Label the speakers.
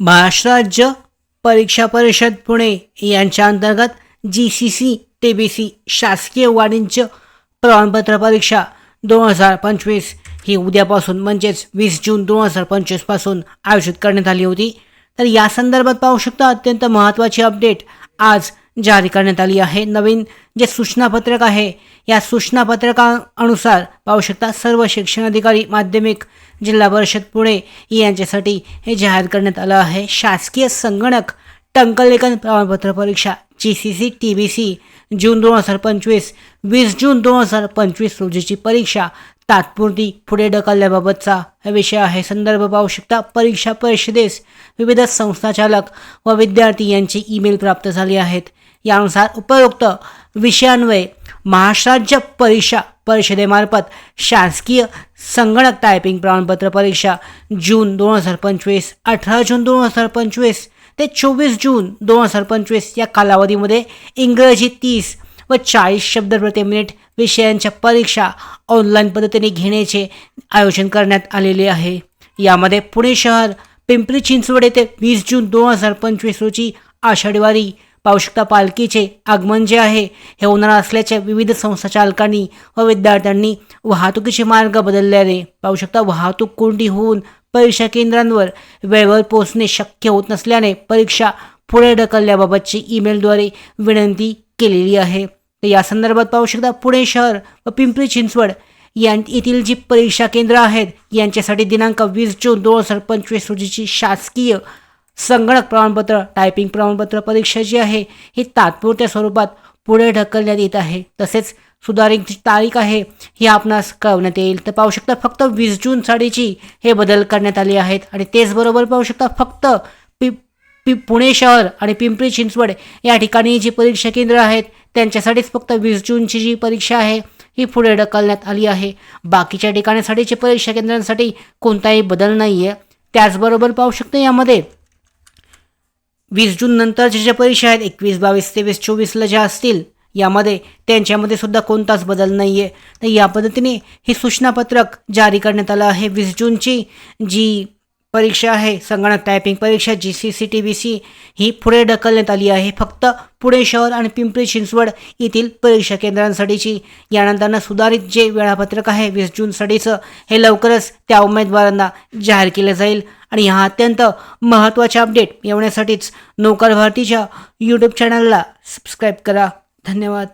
Speaker 1: महाराष्ट्र राज्य परीक्षा परिषद पुणे यांच्या अंतर्गत G C C T B C शासकीय वाणिज्य प्रमाणपत्र परीक्षा दोन हजार पंचवीस ही उद्यापासून म्हणजेच वीस जून दोन हजार पंचवीसपासून आयोजित करण्यात आली होती. तर या संदर्भात पाहू शकता अत्यंत महत्त्वाची अपडेट आज जारी करण्यात आली आहे. नवीन जे सूचनापत्रक आहे या सूचनापत्रकानुसार पाहू शकता सर्व शिक्षण अधिकारी माध्यमिक जिल्हा परिषद पुणे यांच्यासाठी हे जाहीर करण्यात आलं आहे. शासकीय संगणक टंकलेखन प्रमाणपत्र परीक्षा G C C T B C जून दोन हजार पंचवीस वीस जून दोन हजार पंचवीस रोजीची परीक्षा तात्पुरती पुढे ढकलल्याबाबतचा हा विषय आहे. संदर्भ पाहू शकता परीक्षा परिषदेस विविध संस्थाचालक व विद्यार्थी यांची ईमेल प्राप्त झाली आहेत. यानुसार उपयुक्त विषयान्वये महाराष्ट्राज्य परीक्षा परिषदेमार्फत शासकीय संगणक टायपिंग प्रमाणपत्र परीक्षा जून दोन हजार पंचवीस अठरा जून दोन हजार पंचवीस ते चोवीस जून दोन हजार पंचवीस या कालावधीमध्ये इंग्रजी तीस व चाळीस शब्द प्रति मिनिट विषयांच्या परीक्षा ऑनलाईन पद्धतीने घेण्याचे आयोजन करण्यात आलेले आहे. यामध्ये पुणे शहर पिंपरी चिंचवड येथे वीस जून दोन हजार पंचवीस रोजी आषाढीवारी पाहू शकता पालखीचे आगमन जे आहे हे होणार असल्याचे विविध संस्था चालकांनी व विद्यार्थ्यांनी वाहतुकीचे मार्ग बदलल्याने पाहू शकता वाहतूक कोंडी होऊन परीक्षा केंद्रांवर वेळेवर पोहोचणे शक्य होत नसल्याने परीक्षा पुढे ढकलल्याबाबतची ईमेलद्वारे विनंती केलेली आहे. तर या संदर्भात पाहू शकता पुणे शहर व पिंपरी चिंचवड यां येथील जी परीक्षा केंद्र आहेत यांच्यासाठी दिनांक वीस जून दोन हजार पंचवीस रोजीची शासकीय संगणक प्रमाणपत्र टायपिंग प्रमाणपत्र परीक्षा जी आहे ही तात्पुरत्या स्वरूपात पुढे ढकलण्यात येत आहे. तसेच सुधारित तारीख आहे ही आपणास कळवण्यात येईल. तर पाहू शकता फक्त वीस जून साडीची हे बदल करण्यात आले आहेत. आणि तेचबरोबर पाहू शकता फक्त पि पि पुणे शहर आणि पिंपरी चिंचवड या ठिकाणी जी परीक्षा केंद्र आहेत त्यांच्यासाठीच फक्त वीस जूनची जी परीक्षा आहे ही पुढे ढकलण्यात आली आहे. बाकीच्या ठिकाणासाठीची परीक्षा केंद्रांसाठी कोणताही बदल नाही आहे त्याचबरोबर पाहू शकता यामध्ये वीस जून नंतरच्या ज्या परीक्षा आहेत एकवीस बावीस तेवीस चोवीसला ज्या असतील यामध्ये त्यांच्यामध्ये सुद्धा कोणताच बदल नाही आहे तर या पद्धतीने हे सूचनापत्रक जारी करण्यात आलं आहे. वीस जूनची जी परीक्षा आहे संगणक टायपिंग परीक्षा G C C T B C ही पुढे ढकलण्यात आली आहे. फक्त पुणे शहर आणि पिंपरी चिंचवड येथील परीक्षा केंद्रांसाठीची. यानंतरनं सुधारित जे वेळापत्रक आहे वीस जूनसाठीचं हे लवकरच त्या उमेदवारांना जाहीर केलं जाईल. आणि ह्या अत्यंत महत्त्वाच्या अपडेट मिळवण्यासाठीच नोकर भारतीच्या यूट्यूब चॅनलला सबस्क्राईब करा. धन्यवाद.